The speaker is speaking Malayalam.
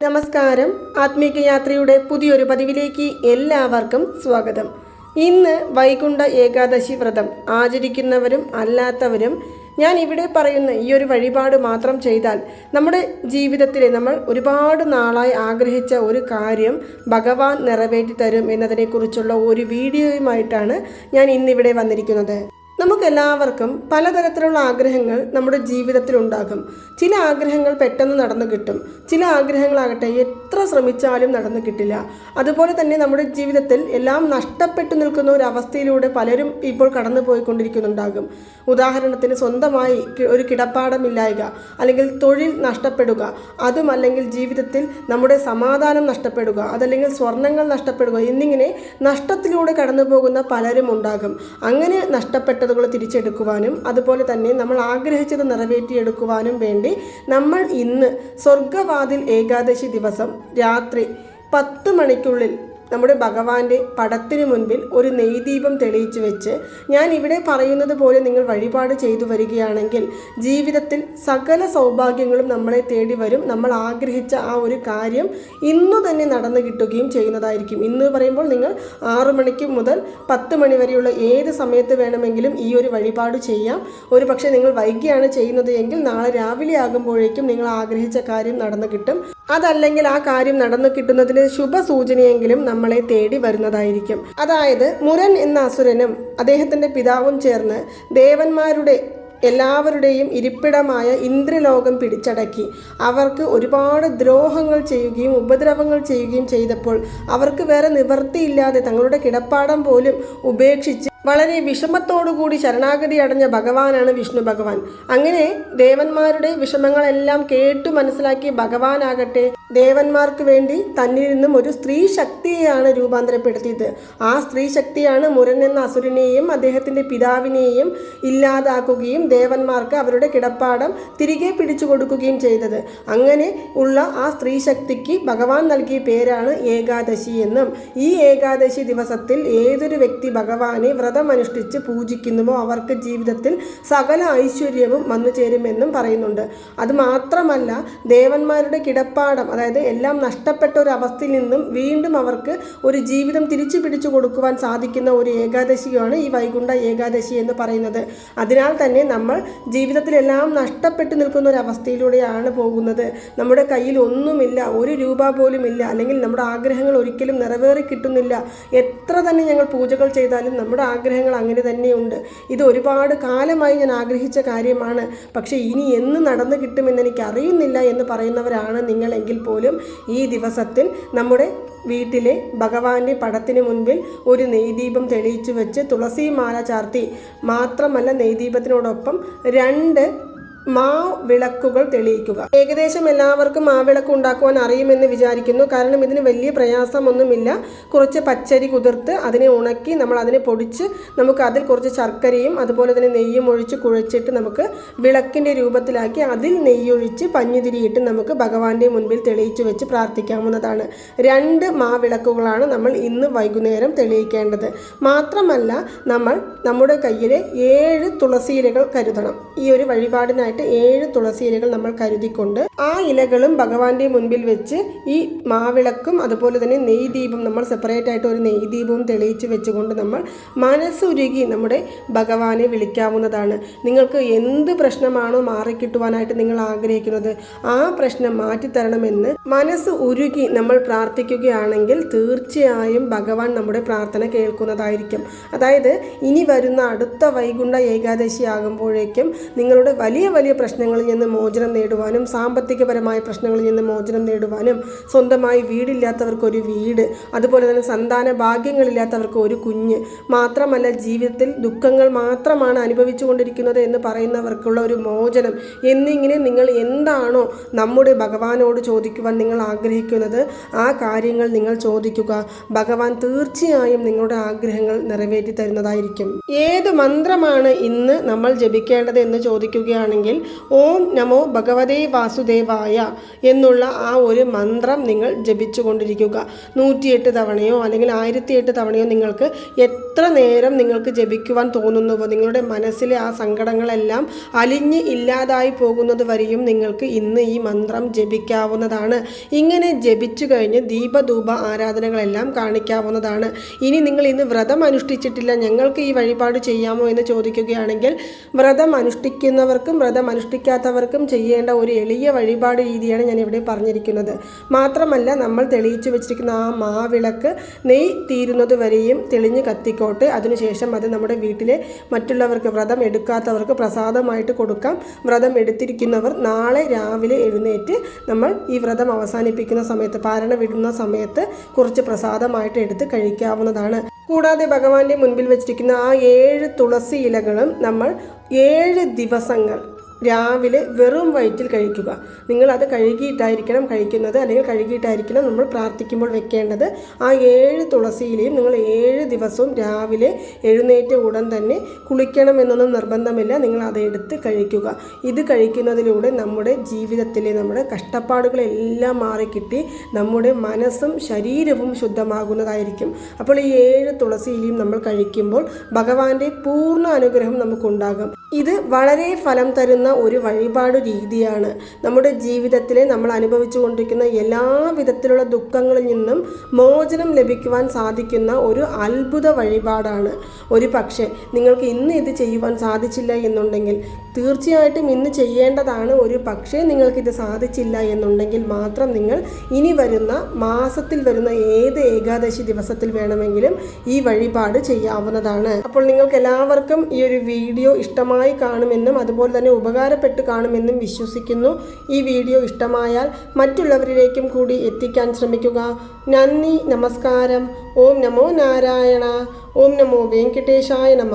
നമസ്കാരം. ആത്മീക യാത്രയുടെ പുതിയൊരു പതിവിലേക്ക് എല്ലാവർക്കും സ്വാഗതം. ഇന്ന് വൈകുണ്ഠ ഏകാദശി വ്രതം. ആചരിക്കുന്നവരും അല്ലാത്തവരും ഞാൻ ഇവിടെ പറയുന്ന ഈ ഒരു വഴിപാട് മാത്രം ചെയ്താൽ നമ്മുടെ ജീവിതത്തിൽ നമ്മൾ ഒരുപാട് നാളായി ആഗ്രഹിച്ച ഒരു കാര്യം ഭഗവാൻ നിറവേറ്റി തരും എന്നതിനെക്കുറിച്ചുള്ള ഒരു വീഡിയോയുമായിട്ടാണ് ഞാൻ ഇന്നിവിടെ വന്നിരിക്കുന്നത്. നമുക്കെല്ലാവർക്കും പലതരത്തിലുള്ള ആഗ്രഹങ്ങൾ നമ്മുടെ ജീവിതത്തിൽ ഉണ്ടാകും ചില ആഗ്രഹങ്ങൾ പെട്ടെന്ന് നടന്നു കിട്ടും. ചില ആഗ്രഹങ്ങളാകട്ടെ എത്ര ശ്രമിച്ചാലും നടന്നു കിട്ടില്ല. അതുപോലെ തന്നെ നമ്മുടെ ജീവിതത്തിൽ എല്ലാം നഷ്ടപ്പെട്ടു നിൽക്കുന്ന ഒരു അവസ്ഥയിലൂടെ പലരും ഇപ്പോൾ കടന്നു പോയിക്കൊണ്ടിരിക്കുന്നുണ്ടാകും ഉദാഹരണത്തിന് സ്വന്തമായി ഒരു കിടപ്പാടമില്ലായക അല്ലെങ്കിൽ തൊഴിൽ നഷ്ടപ്പെടുക. അതും അല്ലെങ്കിൽ ജീവിതത്തിൽ നമ്മുടെ സമാധാനം നഷ്ടപ്പെടുക. അതല്ലെങ്കിൽ സ്വർണങ്ങൾ നഷ്ടപ്പെടുക. എന്നിങ്ങനെ നഷ്ടത്തിലൂടെ കടന്നു പോകുന്ന പലരും ഉണ്ടാകും. അങ്ങനെ നഷ്ടപ്പെട്ടതുകൾ തിരിച്ചെടുക്കുവാനും അതുപോലെ തന്നെ നമ്മൾ ആഗ്രഹിച്ചത് നിറവേറ്റിയെടുക്കുവാനും വേണ്ടി നമ്മൾ ഇന്ന് സ്വർഗവാതിൽ ഏകാദശി ദിവസം രാത്രി പത്ത് മണിക്കുള്ളിൽ നമ്മുടെ ഭഗവാന്റെ പടത്തിനു മുൻപിൽ ഒരു നെയ്ദീപം തെളിയിച്ചു വെച്ച് ഞാൻ ഇവിടെ പറയുന്നത് പോലെ നിങ്ങൾ വഴിപാട് ചെയ്തു വരികയാണെങ്കിൽ ജീവിതത്തിൽ സകല സൗഭാഗ്യങ്ങളും നമ്മളെ തേടി വരും. നമ്മൾ ആഗ്രഹിച്ച ആ ഒരു കാര്യം ഇന്നു തന്നെ നടന്നു കിട്ടുകയും ചെയ്യുന്നതായിരിക്കും. ഇന്ന് പറയുമ്പോൾ നിങ്ങൾ ആറു മണിക്ക് മുതൽ പത്ത് മണി വരെയുള്ള ഏത് സമയത്ത് വേണമെങ്കിലും ഈ ഒരു വഴിപാട് ചെയ്യാം. ഒരു പക്ഷേ നിങ്ങൾ വൈകിയാണ് ചെയ്യുന്നത് എങ്കിൽ നാളെ രാവിലെ ആകുമ്പോഴേക്കും നിങ്ങൾ ആഗ്രഹിച്ച കാര്യം നടന്നു കിട്ടും. അതല്ലെങ്കിൽ ആ കാര്യം നടന്നു കിട്ടുന്നതിന് ശുഭസൂചനയെങ്കിലും നമ്മളെ തേടി വരുന്നതായിരിക്കും. അതായത് മുരൻ എന്ന അസുരനും അദ്ദേഹത്തിന്റെ പിതാവും ചേർന്ന് ദേവന്മാരുടെ എല്ലാവരുടെയും ഇരിപ്പിടമായ ഇന്ദ്രലോകം പിടിച്ചടക്കി. അവർക്ക് ഒരുപാട് ദ്രോഹങ്ങൾ ചെയ്യുകയും ഉപദ്രവങ്ങൾ ചെയ്യുകയും ചെയ്തപ്പോൾ അവർക്ക് വേറെ നിവൃത്തിയില്ലാതെ തങ്ങളുടെ കിടപ്പാടം പോലും ഉപേക്ഷിച്ച് വളരെ വിഷമത്തോടുകൂടി ശരണാഗതി അടഞ്ഞ ഭഗവാനാണ് വിഷ്ണു ഭഗവാൻ. അങ്ങനെ ദേവന്മാരുടെ വിഷമങ്ങളെല്ലാം കേട്ടു മനസ്സിലാക്കിയ ഭഗവാനാകട്ടെ ദേവന്മാർക്ക് വേണ്ടി തന്നിൽ നിന്നും ഒരു സ്ത്രീ ശക്തിയെയാണ് രൂപാന്തരപ്പെടുത്തിയത്. ആ സ്ത്രീ ശക്തിയാണ് മുരൻ എന്ന അസുരനെയും അദ്ദേഹത്തിന്റെ പിതാവിനെയും ഇല്ലാതാക്കുകയും ദേവന്മാർക്ക് അവരുടെ കിടപ്പാടം തിരികെ പിടിച്ചു കൊടുക്കുകയും ചെയ്തത്. അങ്ങനെ ഉള്ള ആ സ്ത്രീ ശക്തിക്ക് ഭഗവാൻ നൽകിയ പേരാണ് ഏകാദശി എന്നും. ഈ ഏകാദശി ദിവസത്തിൽ ഏതൊരു വ്യക്തി ഭഗവാനെ വ്രതമനുഷ്ഠിച്ച് പൂജിക്കുന്നുവോ അവർക്ക് ജീവിതത്തിൽ സകല ഐശ്വര്യവും വന്നു ചേരുമെന്നും പറയുന്നുണ്ട്. അത് മാത്രമല്ല ദേവന്മാരുടെ കിടപ്പാടം അതായത് എല്ലാം നഷ്ടപ്പെട്ട ഒരു അവസ്ഥയിൽ നിന്നും വീണ്ടും അവർക്ക് ഒരു ജീവിതം തിരിച്ചു പിടിച്ചു കൊടുക്കുവാൻ സാധിക്കുന്ന ഒരു ഏകാദശിയാണ് ഈ വൈകുണ്ഠ ഏകാദശി എന്ന് പറയുന്നത്. അതിനാൽ തന്നെ നമ്മൾ ജീവിതത്തിലെല്ലാം നഷ്ടപ്പെട്ടു നിൽക്കുന്ന ഒരു അവസ്ഥയിലൂടെയാണ് പോകുന്നത്. നമ്മുടെ കയ്യിൽ ഒന്നുമില്ല ഒരു രൂപ പോലും ഇല്ല അല്ലെങ്കിൽ നമ്മുടെ ആഗ്രഹങ്ങൾ ഒരിക്കലും നിറവേറി കിട്ടുന്നില്ല. എത്ര തന്നെ ഞങ്ങൾ പൂജകൾ ചെയ്താലും നമ്മുടെ ആഗ്രഹങ്ങൾ അങ്ങനെ തന്നെയുണ്ട്. ഇത് ഒരുപാട് കാലമായി ഞാൻ ആഗ്രഹിച്ച കാര്യമാണ്. പക്ഷേ ഇനി എന്ന് നടന്നു കിട്ടുമെന്ന് എനിക്ക് അറിയുന്നില്ല എന്ന് പറയുന്നവരാണ് നിങ്ങളെങ്കിൽ പോലും ഈ ദിവസത്തിൽ നമ്മുടെ വീട്ടിലെ ഭഗവാന്റെ പടത്തിന് മുൻപിൽ ഒരു നെയ്ദീപം തെളിയിച്ചു വെച്ച് തുളസി മാല ചാർത്തി മാത്രമല്ല നെയ്ദീപത്തിനോടൊപ്പം രണ്ട് മാ വിളക്കുകൾ തെളിയിക്കുക. ഏകദേശം എല്ലാവർക്കും മാവിളക്ക് ഉണ്ടാക്കുവാൻ അറിയുമെന്ന് വിചാരിക്കുന്നു. കാരണം ഇതിന് വലിയ പ്രയാസമൊന്നുമില്ല. കുറച്ച് പച്ചരി കുതിർത്ത് അതിനെ ഉണക്കി നമ്മൾ അതിനെ പൊടിച്ച് നമുക്ക് അതിൽ കുറച്ച് ശർക്കരയും അതുപോലെ തന്നെ നെയ്യും ഒഴിച്ച് കുഴച്ചിട്ട് നമുക്ക് വിളക്കിന്റെ രൂപത്തിലാക്കി അതിൽ നെയ്യൊഴിച്ച് പഞ്ഞുതിരിയിട്ട് നമുക്ക് ഭഗവാന്റെ മുൻപിൽ തെളിയിച്ചു വെച്ച് പ്രാർത്ഥിക്കാവുന്നതാണ്. രണ്ട് മാവിളക്കുകളാണ് നമ്മൾ ഇന്ന് വൈകുന്നേരം തെളിയിക്കേണ്ടത്. മാത്രമല്ല നമ്മൾ നമ്മുടെ കയ്യിലെ ഏഴ് തുളസിയിലകൾ കരുതണം. ഈ ഒരു വഴിപാടിനായിട്ട് ഏഴ് തുളസി ഇലകൾ നമ്മൾ കരുതിക്കൊണ്ട് ആ ഇലകളും ഭഗവാന്റെ മുൻപിൽ വെച്ച് ഈ മാവിളക്കും അതുപോലെ തന്നെ നെയ് ദീപം നമ്മൾ സെപ്പറേറ്റ് ആയിട്ട് ഒരു നെയ് ദീപവും തെളിയിച്ച് വെച്ചുകൊണ്ട് നമ്മൾ മനസ്സുരുകി നമ്മുടെ ഭഗവാനെ വിളിക്കാവുന്നതാണ്. നിങ്ങൾക്ക് എന്ത് പ്രശ്നമാണോ മാറിക്കിട്ടുവാനായിട്ട് നിങ്ങൾ ആഗ്രഹിക്കുന്നത് ആ പ്രശ്നം മാറ്റിത്തരണമെന്ന് മനസ്സ് ഉരുകി നമ്മൾ പ്രാർത്ഥിക്കുകയാണെങ്കിൽ തീർച്ചയായും ഭഗവാൻ നമ്മുടെ പ്രാർത്ഥന കേൾക്കുന്നതായിരിക്കും. അതായത് ഇനി വരുന്ന അടുത്ത വൈകുണ്ഠ ഏകാദശി ആകുമ്പോഴേക്കും നിങ്ങളുടെ വലിയ വലിയ പ്രശ്നങ്ങളിൽ നിന്ന് മോചനം നേടുവാനും സാമ്പത്തികപരമായ പ്രശ്നങ്ങളിൽ നിന്ന് മോചനം നേടുവാനും സ്വന്തമായി വീടില്ലാത്തവർക്ക് ഒരു വീട് അതുപോലെ തന്നെ സന്താന ഭാഗ്യങ്ങളില്ലാത്തവർക്ക് ഒരു കുഞ്ഞ് മാത്രമല്ല ജീവിതത്തിൽ ദുഃഖങ്ങൾ മാത്രമാണ് അനുഭവിച്ചു കൊണ്ടിരിക്കുന്നത് എന്ന് പറയുന്നവർക്കുള്ള ഒരു മോചനം. എന്നിങ്ങനെ നിങ്ങൾ എന്താണോ നമ്മുടെ ഭഗവാനോട് ചോദിക്കുവാൻ നിങ്ങൾ ആഗ്രഹിക്കുന്നത് ആ കാര്യങ്ങൾ നിങ്ങൾ ചോദിക്കുക. ഭഗവാൻ തീർച്ചയായും നിങ്ങളുടെ ആഗ്രഹങ്ങൾ നിറവേറ്റി തരുന്നതായിരിക്കും ഏത് മന്ത്രമാണ് ഇന്ന് നമ്മൾ ജപിക്കേണ്ടത് എന്ന് ചോദിക്കുകയാണെങ്കിൽ എങ്കിൽ ഓം നമോ ഭഗവതേ വാസുദേവായ എന്നുള്ള ആ ഒരു മന്ത്രം നിങ്ങൾ ജപിച്ചുകൊണ്ടിരിക്കുക. നൂറ്റിയെട്ട് തവണയോ അല്ലെങ്കിൽ ആയിരത്തി എട്ട് തവണയോ നിങ്ങൾക്ക് എത്ര നേരം നിങ്ങൾക്ക് ജപിക്കുവാൻ തോന്നുന്നുവോ നിങ്ങളുടെ മനസ്സിലെ ആ സങ്കടങ്ങളെല്ലാം അലിഞ്ഞ് ഇല്ലാതായി പോകുന്നത് വരെയും നിങ്ങൾക്ക് ഇന്ന് ഈ മന്ത്രം ജപിക്കാവുന്നതാണ്. ഇങ്ങനെ ജപിച്ചു കഴിഞ്ഞ് ദീപധൂപ ആരാധനകളെല്ലാം കാണിക്കാവുന്നതാണ്. ഇനി നിങ്ങൾ ഇന്ന് വ്രതം അനുഷ്ഠിച്ചിട്ടില്ല ഞങ്ങൾക്ക് ഈ വഴിപാട് ചെയ്യാമോ എന്ന് ചോദിക്കുകയാണെങ്കിൽ വ്രതം അനുഷ്ഠിക്കുന്നവർക്കും വ്രതം അനുഷ്ഠിക്കാത്തവർക്കും ചെയ്യേണ്ട ഒരു എളിയ വഴിപാട് രീതിയാണ് ഞാൻ ഇവിടെ പറഞ്ഞിരിക്കുന്നത്. മാത്രമല്ല നമ്മൾ തെളിയിച്ചു വെച്ചിരിക്കുന്ന ആ മാവിളക്ക് നെയ് തീരുന്നത് വരെയും തെളിഞ്ഞ് കത്തിക്കോട്ടെ. അതിനുശേഷം അത് നമ്മുടെ വീട്ടിലെ മറ്റുള്ളവർക്ക് വ്രതം എടുക്കാത്തവർക്ക് പ്രസാദമായിട്ട് കൊടുക്കാം. വ്രതം എടുത്തിരിക്കുന്നവർ നാളെ രാവിലെ എഴുന്നേറ്റ് നമ്മൾ ഈ വ്രതം അവസാനിപ്പിക്കുന്ന സമയത്ത് പാരണ വിടുന്ന സമയത്ത് കുറച്ച് പ്രസാദമായിട്ട് എടുത്ത് കഴിക്കാവുന്നതാണ്. കൂടാതെ ഭഗവാന്റെ മുൻപിൽ വെച്ചിരിക്കുന്ന ആ ഏഴ് തുളസി ഇലകളും നമ്മൾ ഏഴ് ദിവസങ്ങൾ രാവിലെ വെറും വയറ്റിൽ കഴിക്കുക. നിങ്ങൾ അത് കഴുകിയിട്ടായിരിക്കണം കഴിക്കുന്നത്. അല്ലെങ്കിൽ കഴുകിയിട്ടായിരിക്കണം നമ്മൾ പ്രാർത്ഥിക്കുമ്പോൾ വെക്കേണ്ടത്. ആ ഏഴ് തുളസിയിലെയും നിങ്ങൾ ഏഴ് ദിവസവും രാവിലെ എഴുന്നേറ്റ ഉടൻ തന്നെ കുളിക്കണമെന്നൊന്നും നിർബന്ധമില്ല. നിങ്ങൾ അതെടുത്ത് കഴിക്കുക. ഇത് കഴിക്കുന്നതിലൂടെ നമ്മുടെ ജീവിതത്തിലെ നമ്മുടെ കഷ്ടപ്പാടുകളെല്ലാം മാറിക്കിട്ടി നമ്മുടെ മനസ്സും ശരീരവും ശുദ്ധമാകുന്നതായിരിക്കും. അപ്പോൾ ഈ ഏഴ് തുളസിയിലെയും നമ്മൾ കഴിക്കുമ്പോൾ ഭഗവാന്റെ പൂർണ അനുഗ്രഹം നമുക്കുണ്ടാകും. ഇത് വളരെ ഫലം തരുന്ന ഒരു വഴിപാട് രീതിയാണ്. നമ്മുടെ ജീവിതത്തിലെ നമ്മൾ അനുഭവിച്ചു കൊണ്ടിരിക്കുന്ന എല്ലാ വിധത്തിലുള്ള ദുഃഖങ്ങളിൽ നിന്നും മോചനം ലഭിക്കുവാൻ സാധിക്കുന്ന ഒരു അത്ഭുത വഴിപാടാണ്. ഒരു പക്ഷേ നിങ്ങൾക്ക് ഇന്ന് ഇത് ചെയ്യുവാൻ സാധിച്ചില്ല എന്നുണ്ടെങ്കിൽ തീർച്ചയായിട്ടും ഇന്ന് ചെയ്യേണ്ടതാണ് ഒരു പക്ഷേ നിങ്ങൾക്കിത് സാധിച്ചില്ല എന്നുണ്ടെങ്കിൽ മാത്രം നിങ്ങൾ ഇനി വരുന്ന മാസത്തിൽ വരുന്ന ഏത് ഏകാദശി ദിവസത്തിൽ വേണമെങ്കിലും ഈ വഴിപാട് ചെയ്യാവുന്നതാണ്. അപ്പോൾ നിങ്ങൾക്ക് എല്ലാവർക്കും ഈ ഒരു വീഡിയോ ഇഷ്ടമായി കാണുമെന്നും അതുപോലെ തന്നെ ഉപകാരപ്പെട്ട് കാണുമെന്നും വിശ്വസിക്കുന്നു. ഈ വീഡിയോ ഇഷ്ടമായാൽ മറ്റുള്ളവരിലേക്കും കൂടി എത്തിക്കാൻ ശ്രമിക്കുക. നന്ദി നമസ്കാരം. ഓം നമോ നാരായണ. ഓം നമോ വെങ്കടേശായ നമ.